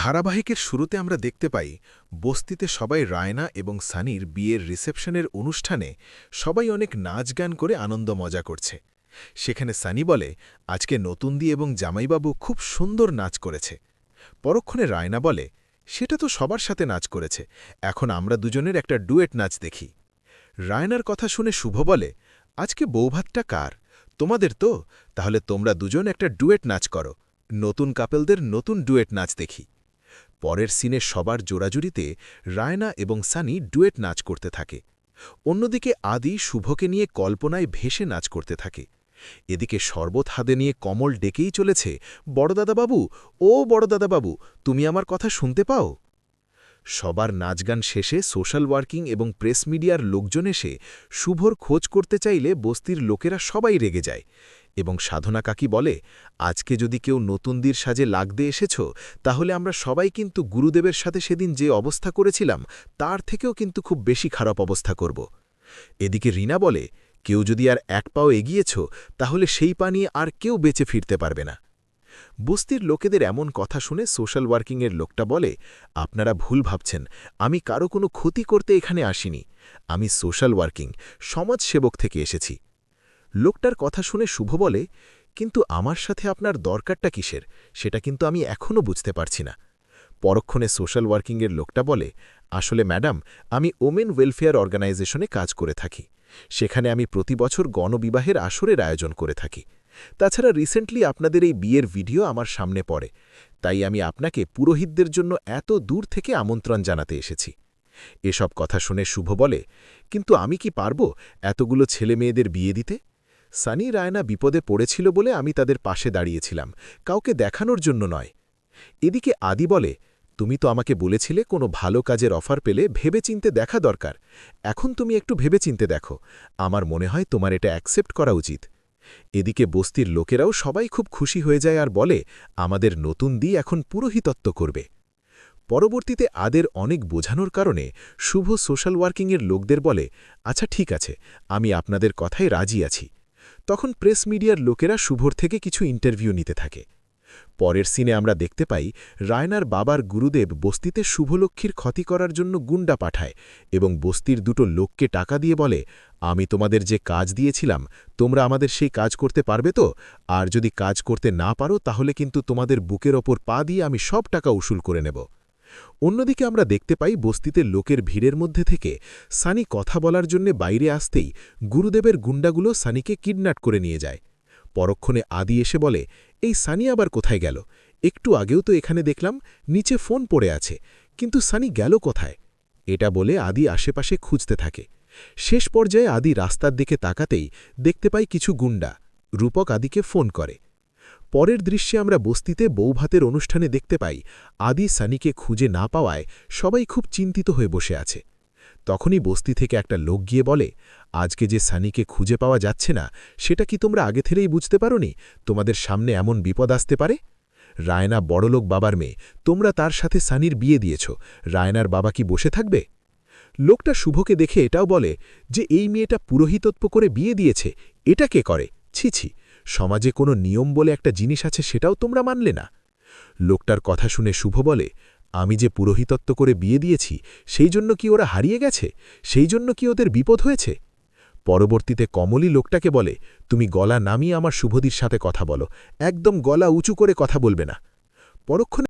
ধারাবাহিকের শুরুতে আমরা দেখতে পাই, বস্তিতে সবাই রায়না এবং সানির বিয়ের রিসেপশনের অনুষ্ঠানে সবাই অনেক নাচ গান করে আনন্দ মজা করছে। সেখানে সানি বলে, আজকে নতুনদি এবং জামাইবাবু খুব সুন্দর নাচ করেছে। পরক্ষণে রায়না বলে, সেটা তো সবার সাথে নাচ করেছে, এখন আমরা দুজনের একটা ডুয়েট নাচ দেখি। রায়নার কথা শুনে শুভ বলে, আজকে বৌভাতটা কার? তোমাদের তো? তাহলে তোমরা দুজন একটা ডুয়েট নাচ করো। নতুন কাপেলদের নতুন ডুয়েট নাচ দেখি। পরের সিনে সবার জোড়াজুড়িতে রায়না এবং সানি ডুয়েট নাচ করতে থাকে। অন্যদিকে আদি শুভকে নিয়ে কল্পনায় ভেসে নাচ করতে থাকে। এদিকে শরবত হাতে নিয়ে কমল ডেকেই চলেছে, বড়দাদাবাবু, ও বড়দাদাবাবু, তুমি আমার কথা শুনতে পাও? সবার নাচগান শেষে সোশ্যাল ওয়ার্কিং এবং প্রেস মিডিয়ার লোকজন এসে শুভর খোঁজ করতে চাইলে বস্তির লোকেরা সবাই রেগে যায়। এবং সাধনা কাকি বলে, আজকে যদি কেউ নতুনদির সাজে লাগতে এসেছ, তাহলে আমরা সবাই কিন্তু গুরুদেবের সাথে সেদিন যে অবস্থা করেছিলাম, তার থেকেও কিন্তু খুব বেশি খারাপ অবস্থা করব। এদিকে রিনা বলে, কেউ যদি আর এক পাও এগিয়েছ, তাহলে সেই পা নিয়ে আর কেউ বেঁচে ফিরতে পারবে না। বস্তির লোকেদের এমন কথা শুনে সোশ্যাল ওয়ার্কিংয়ের লোকটা বলে, আপনারা ভুল ভাবছেন, আমি কারও কোনো ক্ষতি করতে এখানে আসিনি। আমি সোশ্যাল ওয়ার্কিং, সমাজসেবক থেকে এসেছি। লোকটার কথা শুনে শুভ বলে, কিন্তু আমার সাথে আপনার দরকারটা কিসের? সেটা কিন্তু আমি এখনও বুঝতে পারছি না। পরক্ষণে সোশ্যাল ওয়ার্কিংয়ের লোকটা বলে, আসলে ম্যাডাম, আমি ওমেন ওয়েলফেয়ার অর্গানাইজেশনে কাজ করে থাকি। সেখানে আমি প্রতি বছর গণবিবাহের আসরের আয়োজন করে থাকি। তাছাড়া রিসেন্টলি আপনাদের এই বিয়ের ভিডিও আমার সামনে পড়ে। তাই আমি আপনাকে পুরোহিতদের জন্য এত দূর থেকে আমন্ত্রণ জানাতে এসেছি। এসব কথা শুনে শুভ বলে, কিন্তু আমি কি পারব এতগুলো ছেলে মেয়েদের বিয়ে দিতে? সানি রায়না বিপদে পড়েছিল বলে আমি তাদের পাশে দাঁড়িয়েছিলাম, কাউকে দেখানোর জন্য নয়। এদিকে আদি বলে, তুমি তো আমাকে বলেছিলে কোনো ভালো কাজের অফার পেলে ভেবেচিন্তে দেখা দরকার। এখন তুমি একটু ভেবেচিন্তে দেখো। আমার মনে হয় তোমার এটা অ্যাকসেপ্ট করা উচিত। এদিকে বস্তির লোকেরাও সবাই খুব খুশি হয়ে যায় আর বলে, আমাদের নতুন দি এখন পুরোহিতত্ব করবে। পরবর্তীতে আদের অনেক বোঝানোর কারণে শুভ সোশ্যাল ওয়ার্কিংয়ের লোকদের বলে আচ্ছা ঠিক আছে, আমি আপনাদের কথায় রাজি আছি। তখন প্রেস মিডিয়ার লোকেরা শুভর থেকে কিছু ইন্টারভিউ নিতে থাকে। পরের সিনে আমরা দেখতে পাই, রায়নার বাবার গুরুদেব বস্তিতে শুভলক্ষ্মীর ক্ষতি করার জন্য গুন্ডা পাঠায় এবং বস্তির দুটো লোককে টাকা দিয়ে বলে, আমি তোমাদের যে কাজ দিয়েছিলাম, তোমরা আমাদের সেই কাজ করতে পারবে তো? আর যদি কাজ করতে না পারো, তাহলে কিন্তু তোমাদের বুকের ওপর পা দিয়ে আমি সব টাকা উসুল করে নেব। অন্যদিকে আমরা দেখতে পাই বস্তিতে লোকের ভিড়ের মধ্যে থেকে সানি কথা বলার জন্য বাইরে আসতেই গুরুদেবের গুন্ডাগুলো সানিকে কিডন্যাপ করে নিয়ে যায়। পরক্ষণে আদি এসে বলে, এই সানি আবার কোথায় গেল? একটু আগেও তো এখানে দেখলাম, নিচে ফোন পড়ে আছে, কিন্তু সানি গেল কোথায়? এটা বলে আদি আশেপাশে খুঁজতে থাকে। শেষ পর্যায়ে আদি রাস্তার দিকে তাকাতেই দেখতে পাই কিছু গুন্ডা। রূপক আদিকে ফোন করে। পরের দৃশ্যে আমরা বস্তিতে বৌভাতের অনুষ্ঠানে দেখতে পাই, আদি সানিকে খুঁজে না পাওয়ায় সবাই খুব চিন্তিত হয়ে বসে আছে। তখনই বস্তি থেকে একটা লোক গিয়ে বলে, আজকে যে সানিকে খুঁজে পাওয়া যাচ্ছে না, সেটা কি তোমরা আগে থেকেই বুঝতে পারোনি? তোমাদের সামনে এমন বিপদ আসতে পারে? রায়না বড়লোক বাবার মেয়ে, তোমরা তার সাথে সানির বিয়ে দিয়েছ। রায়নার বাবা কি বসে থাকবে? লোকটা শুভকে দেখে এটাও বলে যে, এই মেয়েটা পুরোহিতত্ব করে বিয়ে দিয়েছে, এটা কে করে? ছি ছি সমাজে কোনো নিয়ম বলে একটা জিনিস আছে সেটাও তোমরা মানলে না। লোকটার কথা শুনে শুভ বলে, আমি যে পুরোহিতত্ব করে বিয়ে দিয়েছি, সেই জন্য কি ওরা হারিয়ে গেছে? সেই জন্য কি ওদের বিপদ হয়েছে? পরবর্তীতে কমলি লোকটাকে বলে, তুমি গলা নামিয়ে আমার শুভদির সাথে কথা বলো। একদম গলা উঁচু করে কথা বলবে না। পরক্ষণে